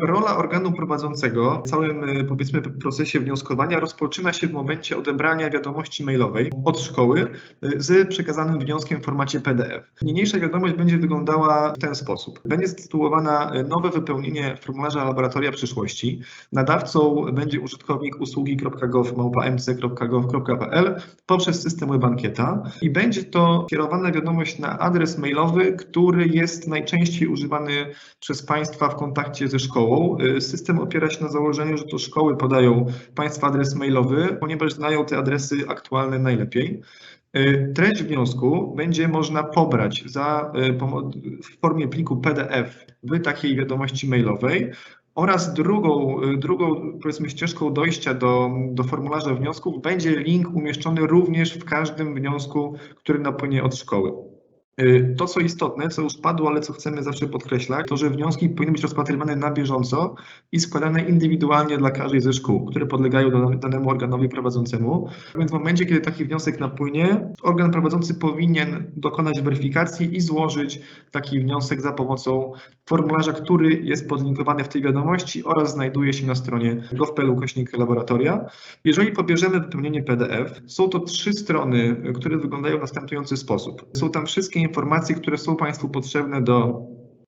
Rola organu prowadzącego w całym y, powiedzmy procesie wnioskowania rozpoczyna się w momencie odebrania wiadomości mailowej od szkoły y, z przekazanym wnioskiem w formacie PDF. Niniejsza wiadomość będzie wyglądała w ten sposób. Będzie zatytułowana y, nowe wypełnienie formularza laboratoria przyszłości. Nadawcą będzie użytkownik usługi.gov.mc.gov.pl poprzez system WebAnkieta i będzie to kierowana wiadomość na adres mailowy, który jest najczęściej używany przez Państwa w kontakcie ze szkołą. Y, System opiera się na założeniu, że to szkoły podają Państwa adres mailowy, ponieważ znają te adresy aktualne najlepiej. Y, Treść wniosku będzie można pobrać za, y, w formie pliku PDF w takiej wiadomości mailowej oraz drugą, drugą powiedzmy ścieżką dojścia do, do formularza wniosków będzie link umieszczony również w każdym wniosku, który napłynie od szkoły. Y, To, co istotne, co już padło, ale co chcemy zawsze podkreślać, to że wnioski powinny być rozpatrywane na bieżąco i składane indywidualnie dla każdej ze szkół, które podlegają danemu organowi prowadzącemu. Więc w momencie, kiedy taki wniosek napłynie, organ prowadzący powinien dokonać weryfikacji i złożyć taki wniosek za pomocą formularza, który jest podlinkowany w tej wiadomości oraz znajduje się na stronie gov.pl ukośnik laboratoria. Jeżeli pobierzemy wypełnienie PDF, są to trzy strony, które wyglądają w następujący sposób. Są tam wszystkie informacje, które są Państwu potrzebne do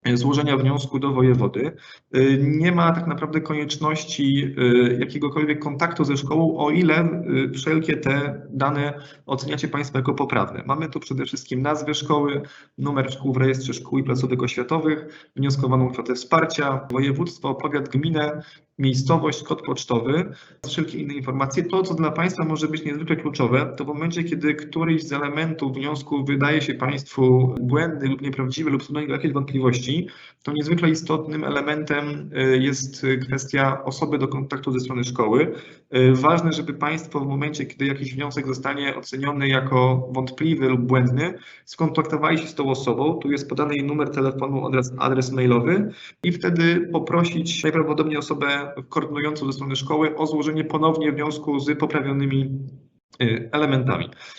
y, złożenia wniosku do wojewody. Y, Nie ma tak naprawdę konieczności y, jakiegokolwiek kontaktu ze szkołą, o ile wszelkie te dane oceniacie Państwo jako poprawne. Mamy tu przede wszystkim nazwę szkoły, numer szkół w rejestrze szkół i placówek oświatowych, wnioskowaną kwotę wsparcia, województwo, powiat, gminę, miejscowość, kod pocztowy, wszelkie inne informacje. To, co dla Państwa może być niezwykle kluczowe, to w momencie, kiedy któryś z elementów wniosku wydaje się Państwu błędny lub nieprawdziwy lub są jakieś wątpliwości, to niezwykle istotnym elementem y, jest kwestia osoby do kontaktu ze strony szkoły. Y, Ważne, żeby Państwo w momencie, kiedy jakiś wniosek zostanie oceniony jako wątpliwy lub błędny, skontaktowali się z tą osobą. Tu jest podany jej numer telefonu, adres, adres mailowy i wtedy poprosić najprawdopodobniej osobę koordynującą ze strony szkoły o złożenie ponownie wniosku z poprawionymi y, elementami.